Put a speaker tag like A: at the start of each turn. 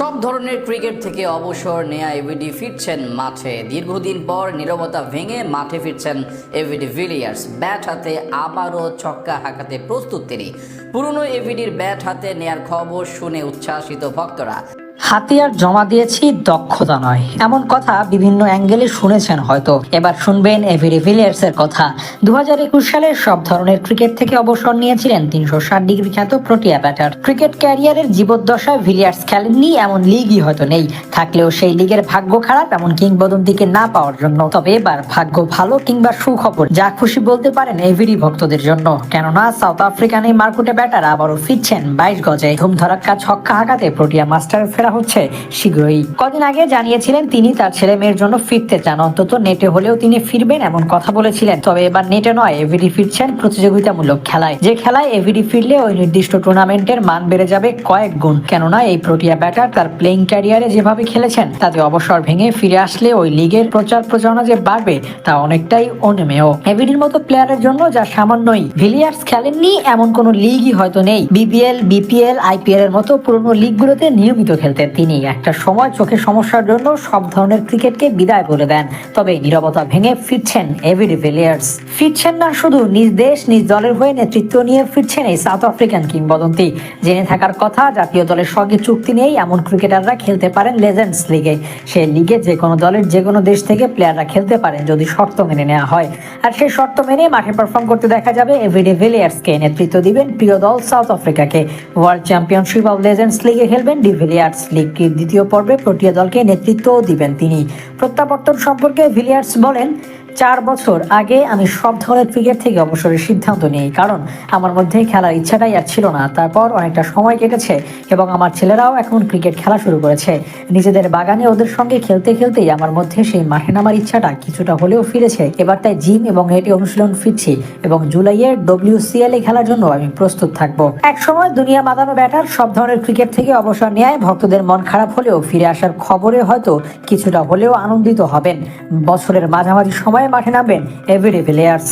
A: সব ধরনের ক্রিকেট থেকে অবসর নেয়া এভিডি ফিরছেন মাঠে। দীর্ঘদিন পর নিরবতা ভেঙে মাঠে ফিরছেন এভিডি ভিলিয়ার্স। ব্যাট হাতে আবারও ছক্কা হাঁকাতে প্রস্তুত তিনি। পুরনো এভিডির ব্যাট হাতে নেয়ার খবর শুনে উচ্ছ্বাসিত ভক্তরা।
B: হাতিয়ার জমা দিয়েছি, দক্ষতা নয়। এমন কথা বিভিন্ন অ্যাঙ্গেলে শুনেছেন হয়তো। এবার শুনবেন এভিডি ভিলিয়ার্স এর কথা। দু সালে সব ধরনের ক্রিকেট থেকে অবসর নিয়েছিলেন তিনশো ষাট ডিগ্রি খ্যাত প্রোটিয়া ব্যাটার। ক্রিকেট ক্যারিয়ারের জীবদ্দশায় ভিলিয়ার্স খেলেননি, এমন লিগই হয়তো নেই। থাকলেও সেই লিগের ভাগ্য খারাপ, এমন কিংবদন্তিকে না পাওয়ার জন্য। তবে এবার ভাগ্য ভালো কিংবা সুখবর, যা খুশি বলতে পারেন এভিডি ভক্তদের জন্য। কেননা সাউথ আফ্রিকান এই মার্কুটে ব্যাটার আবারও ফিরছেন বাইশ গজে। ধুমধরাক্কা ছক্কা হাঁকাতে প্রোটিয়া মাস্টার ফেরা হচ্ছে শীঘ্রই। কদিন আগে জানিয়েছিলেন তিনি তার ছেলে মেয়ের জন্য ফিরতে চান। অন্তত নেটে হলেও তিনি ফিরবেন এমন কথা বলেছিলেন। তবে এবার নেটে নয়, এভিডি ফিরছেন প্রতিযোগিতামূলক খেলায়। যে খেলায় এভিডি ফিরলে ওই নির্দিষ্ট টুর্নামেন্টের মান বেড়ে যাবে কয়েক গুণ। কেননা এই প্রোটিয়া ব্যাটার তার প্লেইং ক্যারিয়ারে যেভাবে খেলেছেন, তাতে অবসর ভেঙে ফিরে আসলে ওই লিগের প্রচার প্রচারণা যে বাড়বে, তা অনেকটাই অনিমেয়। এভিডির মতো প্লেয়ারের জন্য যা সামান্যই। ভিলিয়ার্স খেলেননি, এমন কোনো লিগই হয়তো নেই। বিপিএল বিপিএল আইপিএল এর মতো পুরনো লিগগুলোতে নিয়মিত খেলতেন তিনি একটা সময় চোখের সমস্যার জন্য সব ধরনের ক্রিকেটকে বিদায় বলে দেন। তবে নীরবতা ভেঙে ফিরছেন এভিডি ভিলিয়ার্স ফিরছেন না শুধু নিজ দেশ, নিজ দলের হয়ে নেতৃত্ব নিয়ে ফিরছেন এই সাউথ আফ্রিকান কিংবদন্তি। জেনে থাকার কথা, জাতীয় দলের সঙ্গে চুক্তি নেই এমন ক্রিকেটাররা খেলতে পারেন লেজেন্ডস লিগে। সেই লিগে যে কোনো দলের যে কোনো দেশ থেকে প্লেয়াররা খেলতে পারেন যদি শর্ত মেনে নেওয়া হয়। আর সেই শর্ত মেনে মাঠে পারফর্ম করতে দেখা যাবে এভিডি ভিলিয়ার্সকে নেতৃত্ব দিবেন প্রিয় দল সাউথ আফ্রিকাকে। ওয়ার্ল্ড চ্যাম্পিয়নশিপ অব লেজেন্ডস লিগে খেলবেন ডি ভিলিয়ার্স লিগটির দ্বিতীয় পর্বে প্রোটিয়া দলকে নেতৃত্ব দিবেন তিনি। প্রত্যাবর্তন সম্পর্কে ভিলিয়ার্স বলেন চার বছর আগে আমি সব ধরনের ক্রিকেট থেকে অবসরের সিদ্ধান্ত নিই, কারণ আমার মধ্যে খেলার ইচ্ছাটাই আর ছিল না। তারপর অনেকটা সময় কেটেছে এবং আমার ছেলেরাও এখন ক্রিকেট খেলা শুরু করেছে। নিজেদের বাগানে ওদের সঙ্গে খেলতে খেলতেই আমার মধ্যে সেই মাঠে নামার ইচ্ছাটা কিছুটা হলেও ফিরেছে। এবার তাই জিম এবং নেটে অনুশীলন ফিরছি এবং জুলাইয়ের ডব্লিউসিএল এ খেলার জন্য আমি প্রস্তুত থাকব। এক সময় দুনিয়া মাদানো ব্যাটার সব ধরনের ক্রিকেট থেকে অবসর নেয়, ভক্তদের মন খারাপ হলেও ফিরে আসার খবরে হয়তো কিছুটা হলেও আনন্দিত হবেন। বছরের মাঝামাঝি সময়ে মাঠে নামবেন এভরিডে প্লেয়ার্স